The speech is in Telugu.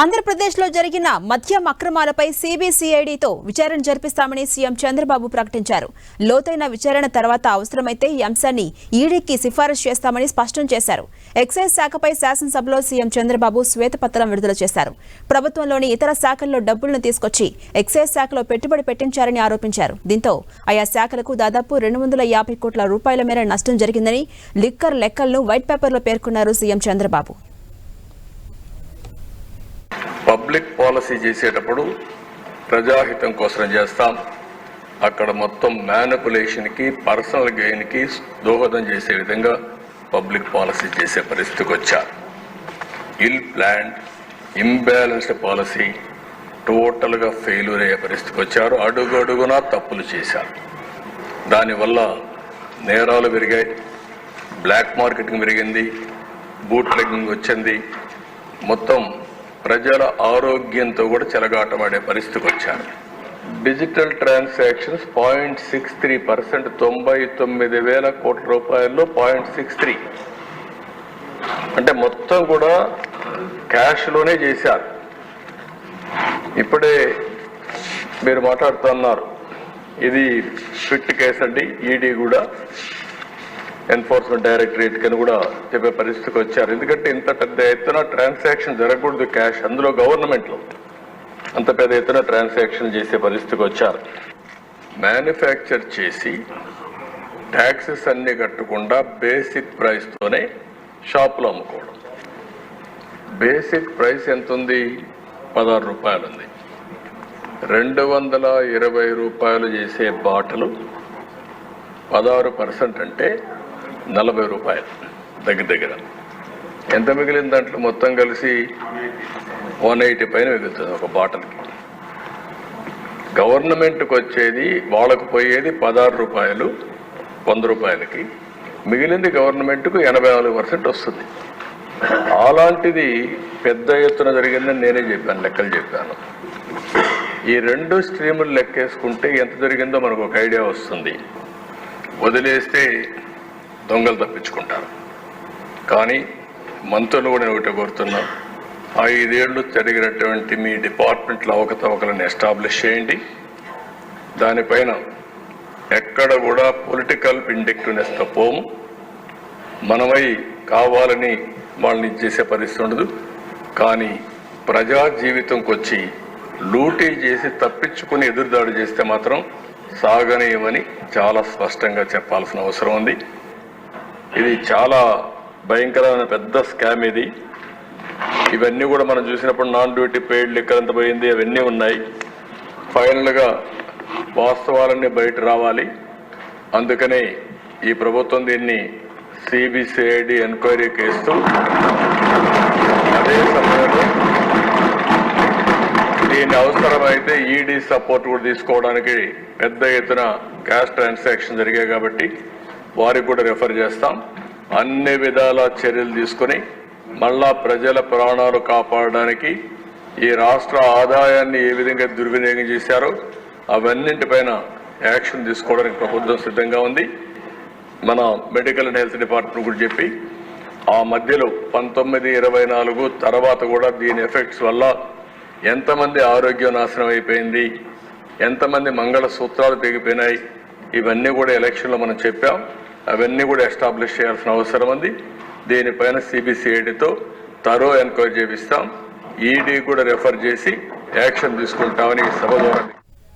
ఆంధ్రప్రదేశ్లో జరిగిన మద్యం అక్రమాలపై సిబిసిఐడితో విచారణ జరిపిస్తామని సీఎం చంద్రబాబు ప్రకటించారు. లోతైన విచారణ తర్వాత అవసరమైతే ఈ అంశాన్ని ఈడీకి సిఫారసు చేస్తామని స్పష్టం చేశారు. ఎక్సైజ్ శాఖపై శాసనసభలో సీఎం చంద్రబాబు శ్వేతపత్రం విడుదల చేశారు. ప్రభుత్వంలోని ఇతర శాఖల్లో డబ్బులను తీసుకొచ్చి ఎక్సైజ్ శాఖలో పెట్టుబడి పెట్టించారని ఆరోపించారు. దీంతో ఆయా శాఖలకు దాదాపు రెండు వందల యాభై కోట్ల రూపాయల మేర నష్టం జరిగిందని లిక్కర్ లెక్కలను వైట్ పేపర్లో పేర్కొన్నారు సీఎం చంద్రబాబు. పబ్లిక్ పాలసీ చేసేటప్పుడు ప్రజాహితం కోసం చేస్తాం. అక్కడ మొత్తం మ్యానిపులేషన్కి పర్సనల్ గెయిన్కి దోహదం చేసే విధంగా పబ్లిక్ పాలసీ చేసే పరిస్థితికి వచ్చారు ఇల్ ప్లాండ్ ఇంబ్యాలెన్స్డ్ పాలసీ టోటల్గా ఫెయిల్యూర్ అయ్యే పరిస్థితికి వచ్చారు. అడుగడుగునా తప్పులు చేశారు. దానివల్ల నేరాలు పెరిగాయి. బ్లాక్ మార్కెటింగ్ పెరిగింది. బూట్ లెగ్గింగ్ వచ్చింది. మొత్తం ప్రజల ఆరోగ్యంతో కూడా చెలగాటమాడే పరిస్థితికి వచ్చారు. Digital transactions point six three percent తొంభై తొమ్మిది వేల కోట్ల రూపాయల్లో పాయింట్ సిక్స్ త్రీ. అంటే మొత్తం కూడా క్యాష్లోనే చేశారు. ఇప్పుడే మీరు మాట్లాడుతున్నారు. ఇది ఫిట్ కేసు అండి ఈడీ కూడా. ఎన్ఫోర్స్మెంట్ డైరెక్టరేట్ కని కూడా చెప్పే పరిస్థితికి వచ్చారు. ఎందుకంటే ఇంత పెద్ద ఎత్తున ట్రాన్సాక్షన్ జరగకూడదు క్యాష్ అందులో గవర్నమెంట్లో అంత పెద్ద ఎత్తున ట్రాన్సాక్షన్ చేసే పరిస్థితికి వచ్చారు. మ్యానుఫ్యాక్చర్ చేసి ట్యాక్సెస్ అన్ని కట్టకుండా బేసిక్ ప్రైస్తోనే షాపులో అమ్ముకోవడం. బేసిక్ ప్రైస్ ఎంత ఉంది పదహారు రూపాయలు ఉంది. రెండు వందల ఇరవై రూపాయలు చేసే బాటలు పదహారు పర్సెంట్ అంటే నలభై రూపాయలు దగ్గర దగ్గర. ఎంత మిగిలిన దాంట్లో మొత్తం కలిసి వన్ ఎయిటీ పైన మిగులుతుంది ఒక బాటిల్కి గవర్నమెంట్కి వచ్చేది వాళ్ళకు పోయేది పదహారు రూపాయలు వంద రూపాయలకి. మిగిలింది గవర్నమెంట్కు ఎనభై నాలుగు పర్సెంట్ వస్తుంది. అలాంటిది పెద్ద ఎత్తున జరిగిందని నేనే చెప్పాను లెక్కలు చెప్పాను. ఈ రెండు స్ట్రీములు లెక్కేసుకుంటే ఎంత జరిగిందో మనకు ఒక ఐడియా వస్తుంది. వదిలేస్తే దొంగలు తప్పించుకుంటారు. కానీ మంత్రులు కూడా నేను ఒకటి కోరుతున్నా ఐదేళ్ళు జరిగినటువంటి మీ డిపార్ట్మెంట్లో అవకతవకలను ఎస్టాబ్లిష్ చేయండి. దానిపైన ఎక్కడ కూడా పొలిటికల్ ఇండెక్టివ్నెస్ పోము. మనమై కావాలని వాళ్ళని చేసే పరిస్థితి ఉండదు. కానీ ప్రజా జీవితంకి వచ్చి లూటీ చేసి తప్పించుకుని ఎదురుదాడి చేస్తే మాత్రం సాగనీయమని చాలా స్పష్టంగా చెప్పాల్సిన అవసరం ఉంది. ఇది చాలా భయంకరమైన పెద్ద స్కామ్ ఇది. ఇవన్నీ కూడా మనం చూసినప్పుడు నాన్ డ్యూటీ పెయిడ్ లెక్కలు ఎంత పోయింది అవన్నీ ఉన్నాయి. ఫైనల్గా వాస్తవాలన్నీ బయట రావాలి. అందుకనే ఈ ప్రభుత్వం దీన్ని సిబిసిఐడి ఎంక్వైరీ కేస్తూ అదే సమయంలో దీన్ని అవసరమైతే ఈడీ సపోర్ట్ కూడా తీసుకోవడానికి పెద్ద ఎత్తున క్యాష్ ట్రాన్సాక్షన్ జరిగాయి కాబట్టి వారికి కూడా రెఫర్ చేస్తాం. అన్ని విధాల చర్యలు తీసుకొని మళ్ళా ప్రజల ప్రాణాలు కాపాడడానికి ఈ రాష్ట్ర ఆదాయాన్ని ఏ విధంగా దుర్వినియోగం చేశారో అవన్నింటిపైన యాక్షన్ తీసుకోవడానికి ప్రభుత్వం సిద్ధంగా ఉంది. మన మెడికల్ అండ్ హెల్త్ డిపార్ట్మెంట్ కూడా చెప్పి ఆ మధ్యలో పంతొమ్మిది ఇరవై నాలుగు తర్వాత కూడా దీని ఎఫెక్ట్స్ వల్ల ఎంతమంది ఆరోగ్యం నాశనం అయిపోయింది ఎంతమంది మంగళ సూత్రాలు తెగిపోయినాయి ఇవన్నీ కూడా ఎలక్షన్లో మనం చెప్పాం. అవన్నీ కూడా ఎస్టాబ్లిష్ చేయాల్సిన అవసరం ఉంది. దీనిపైన సిబిసిఐడితో తరో ఎంక్వైరీ చేపిస్తాం. ఈడీ కూడా రెఫర్ చేసి యాక్షన్ తీసుకుంటామని సభ ద్వారా